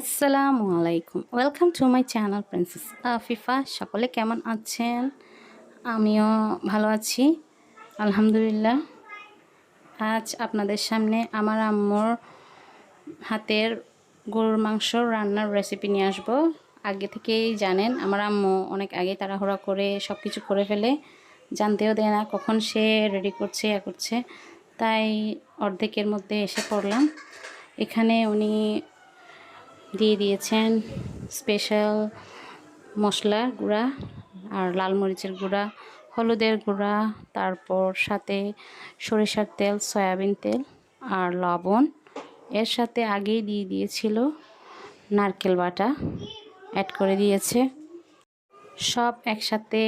আসসালামু আলাইকুম। Welcome to my channel princess Afifa সকলে কেমন আছেন? আমিও ভালো আছি। আলহামদুলিল্লাহ। আজ আপনাদের সামনে আমার আম্মুর হাতের গরুর মাংস রান্নার রেসিপি নিয়ে আসব। আগে থেকেই জানেন, আমার আম্মু অনেক আগে তাড়াহুড়া করে সব কিছু করে ফেলে। জানতেও দেয় না কখন সে রেডি করছে এ করছে। তাই অর্ধেকের মধ্যে এসে পড়লাম। এখানে উনি দিয়ে দিয়েছেন স্পেশাল মশলা গুঁড়া আর লাল মরিচের গুঁড়া, হলুদের গুঁড়া, তারপর সাথে সরিষার তেল, সয়াবিন তেল আর লবণ। এর সাথে আগেই দিয়ে দিয়েছিল নারকেল বাটা অ্যাড করে দিয়েছে। সব একসাথে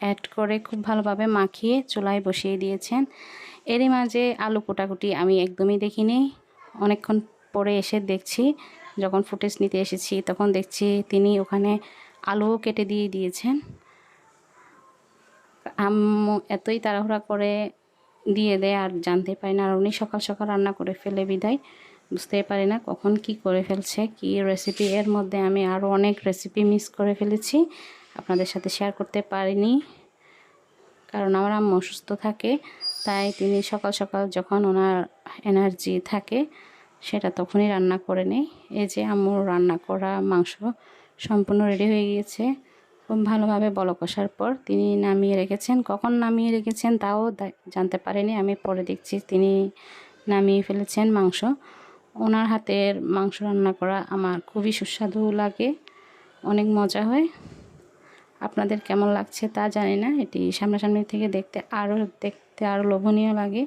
অ্যাড করে খুব ভালোভাবে মাখিয়ে চুলায় বসিয়ে দিয়েছেন। এরই মাঝে আলু কোটাকুটি আমি একদমই দেখিনি। অনেকক্ষণ পরে এসে দেখছি যখন ফুটেজ নিতে এসেছি, তখন দেখছি তিনি ওখানে আলু কেটে দিয়ে দিয়েছেন। আম্মু এতই তাড়াহুড়া করে দিয়ে দেয় আর জানতে পারি না, আর উনি সকাল সকাল রান্না করে ফেলে বিদায়। বুঝতেই পারি না কখন কি করে ফেলছে, কি রেসিপি এর মধ্যে আমি আরও অনেক রেসিপি মিস করে ফেলেছি, আপনাদের সাথে শেয়ার করতে পারিনি। কারণ আমার আম্মু অসুস্থ থাকে, তাই তিনি সকাল সকাল যখন ওনার এনার্জি থাকে সেটা তখনই রান্না করে নেই। এই যে আমার রান্না করা মাংস সম্পূর্ণ রেডি হয়ে গিয়েছে। খুব ভালোভাবে বল কষার পর তিনি নামিয়ে রেখেছেন। কখন নামিয়ে রেখেছেন তাও জানতে পারেনি। আমি পরে দেখছি তিনি নামিয়ে ফেলেছেন মাংস। ওনার হাতের মাংস রান্না করা আমার খুবই সুস্বাদু লাগে। অনেক মজা হয়। আপনাদের কেমন লাগছে তা জানি না। এটি সামনাসামনি থেকে দেখতে আরও দেখতে আরও লোভনীয় লাগে।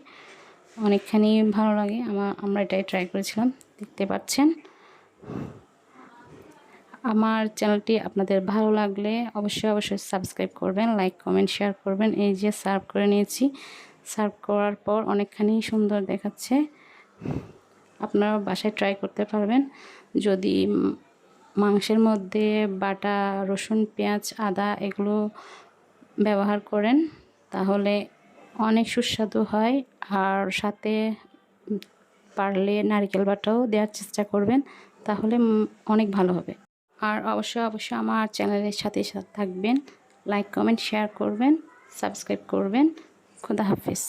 অনেকখানি ভালো লাগে। আমার আমরা এটাই ট্রাই করেছিলাম, দেখতে পাচ্ছেন। আমার চ্যানেলটি আপনাদের ভালো লাগলে অবশ্যই অবশ্যই সাবস্ক্রাইব করবেন লাইক কমেন্ট শেয়ার করবেন। এই যে সার্ভ করে নিয়েছি। সার্ভ করার পর অনেকখানি সুন্দর দেখাচ্ছে। আপনারা বাসায় ট্রাই করতে পারবেন। যদি মাংসের মধ্যে বাটা, রসুন, পেঁয়াজ, আদা এগুলো ব্যবহার করেন, তাহলে অনেক সুস্বাদু হয়। আর সাথে পারলে নারকেল বাটাও দেওয়ার চেষ্টা করবেন, তাহলে অনেক ভালো হবে। আর অবশ্যই অবশ্যই আমার চ্যানেলের সাথে থাকবেন, লাইক, কমেন্ট, শেয়ার করবেন, সাবস্ক্রাইব করবেন। খুদা হাফিজ।